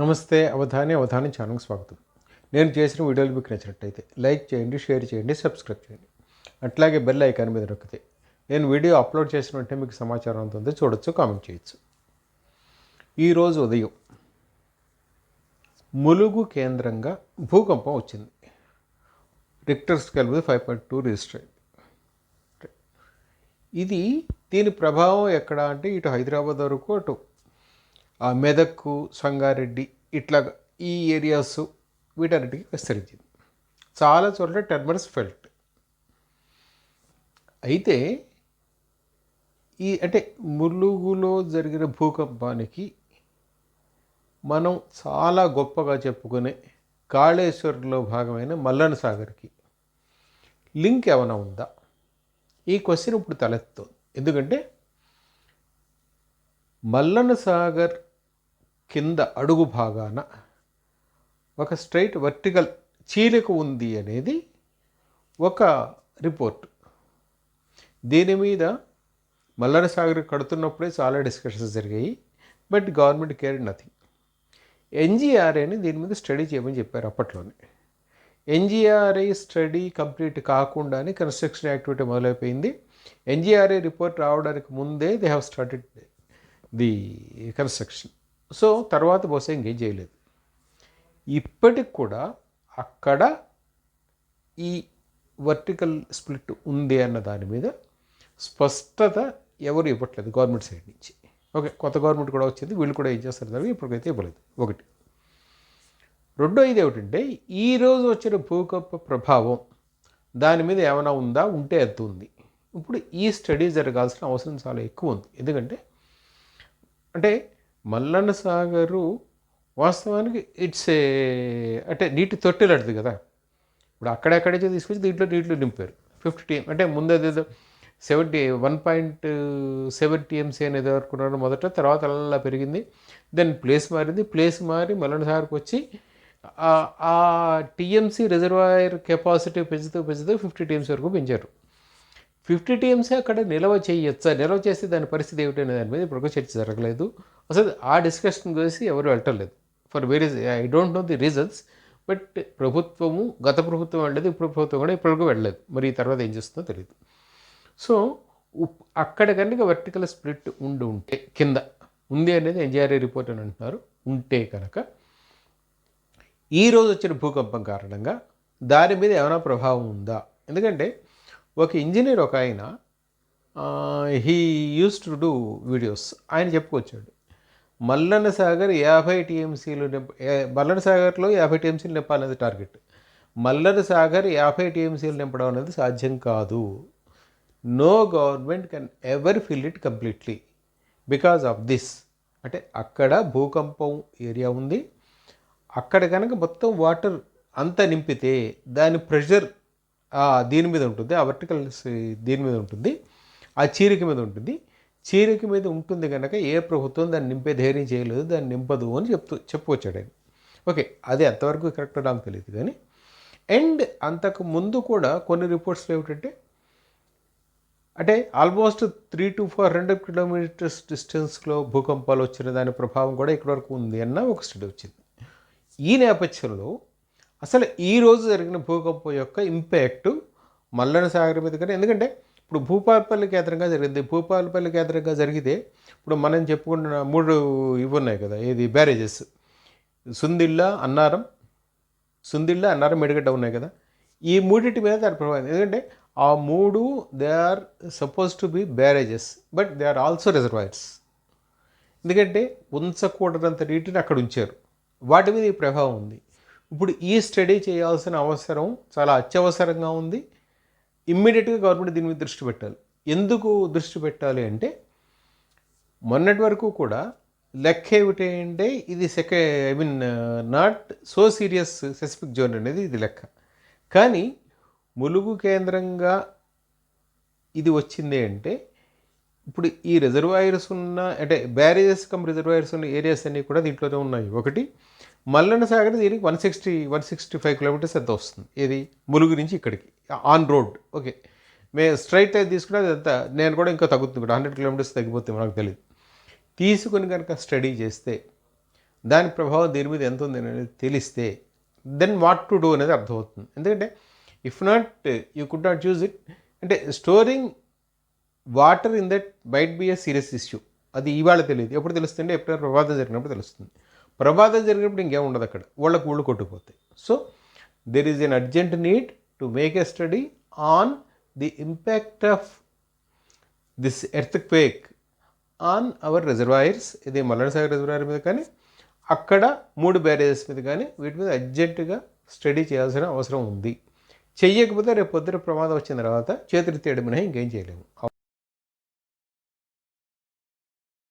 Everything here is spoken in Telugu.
నమస్తే అవధాని అవధాని ఛానల్కి స్వాగతం. నేను చేసిన వీడియోలు మీకు నచ్చినట్టయితే లైక్ చేయండి షేర్ చేయండి సబ్స్క్రైబ్ చేయండి. అట్లాగే బెల్ ఐకాన్ మీద నొక్కితే నేను వీడియో అప్లోడ్ చేసిన మీకు సమాచారం అవుతుంది చూడొచ్చు కామెంట్ చేయొచ్చు. ఈరోజు ఉదయం ములుగు కేంద్రంగా భూకంపం వచ్చింది. రిక్టర్ స్కేల్ మీద ఫైవ్ పాయింట్ టూ రిజిస్టర్ అయింది. ఇది దీని ప్రభావం ఎక్కడ అంటే ఇటు హైదరాబాద్ వరకు అటు మెదక్కు సంగారెడ్డి ఇట్లా ఈ ఏరియాస్ వీటన్నిటికీ విస్తరించింది. చాలా చోట్ల టెర్మర్స్ ఫెల్ట్ అయితే ఈ అంటే ములుగులో జరిగిన భూకంపానికి మనం చాలా గొప్పగా చెప్పుకునే కాళేశ్వరంలో భాగమైన మల్లన సాగర్కి లింక్ ఏమైనా ఉందా? ఈ క్వశ్చన్ ఇప్పుడు తలెత్తుంది ఎందుకంటే మల్లన సాగర్ కింద అడుగు భాగాన ఒక స్ట్రైట్ వర్టికల్ చీలిక ఉంది అనేది ఒక రిపోర్ట్. దీని మీద మల్లన సాగర్ కడుతున్నప్పుడే చాలా డిస్కషన్స్ జరిగాయి బట్ గవర్నమెంట్ కేర్ నథింగ్. ఎన్జిఆర్ఐని దీని మీద స్టడీ చేయమని చెప్పారు అప్పట్లోనే. ఎన్జిఆర్ఐ స్టడీ కంప్లీట్ కాకుండానే కన్స్ట్రక్షన్ యాక్టివిటీ మొదలైపోయింది. ఎన్జిఆర్ఐ రిపోర్ట్ రావడానికి ముందే they have started the construction. So తర్వాత బహుశా ఇంకేం చేయలేదు. ఇప్పటికి కూడా అక్కడ ఈ వర్టికల్ స్ప్లిట్ ఉంది అన్న దాని మీద స్పష్టత ఎవరు ఇవ్వట్లేదు గవర్నమెంట్ సైడ్ నుంచి. ఓకే కొత్త గవర్నమెంట్ కూడా వచ్చింది వీళ్ళు కూడా ఏం చేస్తారు దానికి? ఇప్పటికైతే ఇవ్వలేదు. ఒకటి. రెండో ఇది ఏమిటంటే ఈరోజు వచ్చిన భూకంప ప్రభావం దాని మీద ఏమైనా ఉందా? ఉంటే ఎంత ఉంది. ఇప్పుడు ఈ స్టడీ జరగాల్సిన అవసరం చాలా ఎక్కువ ఉంది. ఎందుకంటే అంటే మల్లన్న సాగరు వాస్తవానికి ఇట్స్ ఏ అంటే నీటి తొట్టెలాంటిది కదా. ఇప్పుడు అక్కడెక్కడైతే తీసుకొచ్చి దీంట్లో నీటిలో నింపారు. ఫిఫ్టీ టీఎం అంటే ముందు seventy one point seven TMC అనేది అనుకున్నారు మొదట తర్వాత అలా పెరిగింది. దెన్ ప్లేస్ మారింది. ప్లేస్ మారి మల్లన్న సాగర్కి వచ్చి ఆ- ఆ టీఎంసీ రిజర్వాయర్ కెపాసిటీ పెంచుతూ పెంచుతూ ఫిఫ్టీ టీఎంసీ వరకు పెంచారు. ఫిఫ్టీ టీమ్సే అక్కడ నిల్వ చేయొచ్చా? నిల్వ చేస్తే దాని పరిస్థితి ఏమిటనే దాని మీద ఇప్పుడు చర్చ జరగలేదు. అసలు ఆ డిస్కషన్ గురించి ఎవరు వెళ్ళలేదు ఫర్ వేరే I don't know the reasons but ప్రభుత్వము గత ప్రభుత్వం వెళ్ళలేదు ఇప్పుడు ప్రభుత్వం కూడా ఇప్పటివరకు వెళ్ళలేదు. మరి ఈ తర్వాత ఏం చేస్తుందో తెలియదు సో అక్కడ కనుక వర్టికల్ స్ప్లిట్ ఉండి ఉంటే కింద ఉంది అనేది ఎన్జిఆర్ఏ రిపోర్ట్ అని అంటున్నారు. ఉంటే కనుక ఈరోజు వచ్చిన భూకంపం కారణంగా దాని మీద ఏమైనా ప్రభావం ఉందా? ఎందుకంటే ఒక ఇంజనీర్ ఒక ఆయన he use to do videos ఆయన చెప్పుకొచ్చాడు. మల్లన్న సాగర్ యాభై టీఎంసీలు మల్లన్న సాగర్లో యాభై టీఎంసీలు నింపాలనేది టార్గెట్. మల్లన్న సాగర్ యాభై టీఎంసీలు నింపడం అనేది సాధ్యం కాదు. No government can ever fill it completely because of this అంటే అక్కడ భూకంపం ఏరియా ఉంది. అక్కడ కనుక మొత్తం వాటర్ అంత నింపితే దాని ప్రెషర్ దీని మీద ఉంటుంది. ఆ వర్టికల్ దీని మీద ఉంటుంది. ఆ చీరిక మీద ఉంటుంది. చీరిక మీద ఉంటుంది కనుక ఏ ప్రభుత్వం దాన్ని నింపే ధైర్యం చేయలేదు దాన్ని నింపదు అని చెప్తూ చెప్పుకొచ్చాడు ఆయన. ఓకే అది ఎంతవరకు కరెక్ట్ నాకు తెలియదు కానీ. అండ్ అంతకు ముందు కూడా కొన్ని రిపోర్ట్స్లో ఏమిటంటే అంటే almost three to four hundred kilometers డిస్టెన్స్లో భూకంపాలు వచ్చిన దాని ప్రభావం కూడా ఇక్కడ వరకు ఉంది అన్న ఒక స్టడీ వచ్చింది. ఈ నేపథ్యంలో అసలు ఈరోజు జరిగిన భూకంపం యొక్క ఇంపాక్ట్ మల్లన సాగర్ మీద కానీ ఎందుకంటే ఇప్పుడు భూపాలపల్లి కేంద్రంగా జరిగింది. భూపాలపల్లి కేంద్రంగా జరిగితే ఇప్పుడు మనం చెప్పుకుంటున్న మూడు ఇవి ఉన్నాయి కదా ఏది? బ్యారేజెస్. సుందిళ్ళ అన్నారం సుందిళ్ళ అన్నారం మెడిగడ్డ ఉన్నాయి కదా. ఈ మూడింటి మీద దాని ప్రభావం ఎందుకంటే ఆ మూడు they are suppose to be barrages but they are also reservoirs ఎందుకంటే ఉంచకూడనంత నీటిని అక్కడ ఉంచారు. వాటి మీద ఈ ప్రభావం ఉంది. ఇప్పుడు ఈ స్టడీ చేయాల్సిన అవసరం చాలా అత్యవసరంగా ఉంది. ఇమ్మీడియట్గా గవర్నమెంట్ దీని మీద దృష్టి పెట్టాలి. ఎందుకు దృష్టి పెట్టాలి అంటే మొన్నటి వరకు కూడా లెక్క ఏమిటి అంటే ఇది సెక I mean not so serious specific zone అనేది ఇది లెక్క. కానీ ములుగు కేంద్రంగా ఇది వచ్చింది అంటే ఇప్పుడు ఈ రిజర్వాయర్స్ ఉన్న అంటే బ్యారేజెస్ కమ్ రిజర్వాయర్స్ ఉన్న ఏరియాస్ అన్నీ కూడా దీంట్లోనే ఉన్నాయి. ఒకటి మల్లన్న సాగర్ దీనికి one sixty one sixty five kilometers ఎంత వస్తుంది? ఇది ములుగు నుంచి ఇక్కడికి. On road okay may straight అయితే తీసుకుంటే అది ఎంత? నేను కూడా ఇంకా తగ్గుతుంది హండ్రెడ్ కిలోమీటర్స్ తగ్గిపోతే మనకు తెలియదు తీసుకుని కనుక స్టడీ చేస్తే దాని ప్రభావం దీని మీద ఎంత ఉంది అనేది తెలిస్తే దెన్ వాట్ టు డూ అనేది అర్థమవుతుంది. ఎందుకంటే if not you could not choose it అంటే storing water in that bite be a serious issue అది ఇవాళ తెలియదు. ఎప్పుడు తెలుస్తుంది? ఎప్పుడైనా ప్రమాదం జరిగినప్పుడు తెలుస్తుంది. ప్రమాదం జరిగినప్పుడు ఇంకేం ఉండదు అక్కడ. వాళ్ళకు ఊళ్ళు కొట్టుకుపోతాయి. So there is an urgent need to make a study on the impact of this earthquake on our reservoirs ఇది మల్లనసాగర్ రిజర్వాయర్ మీద కానీ అక్కడ మూడు బ్యారేజెస్ మీద కానీ వీటి మీద అర్జెంటుగా స్టడీ చేయాల్సిన అవసరం ఉంది. చెయ్యకపోతే రేపు పొద్దున ప్రమాదం వచ్చిన తర్వాత చేతులు తేయడం మినహా ఇంకేం చేయలేము.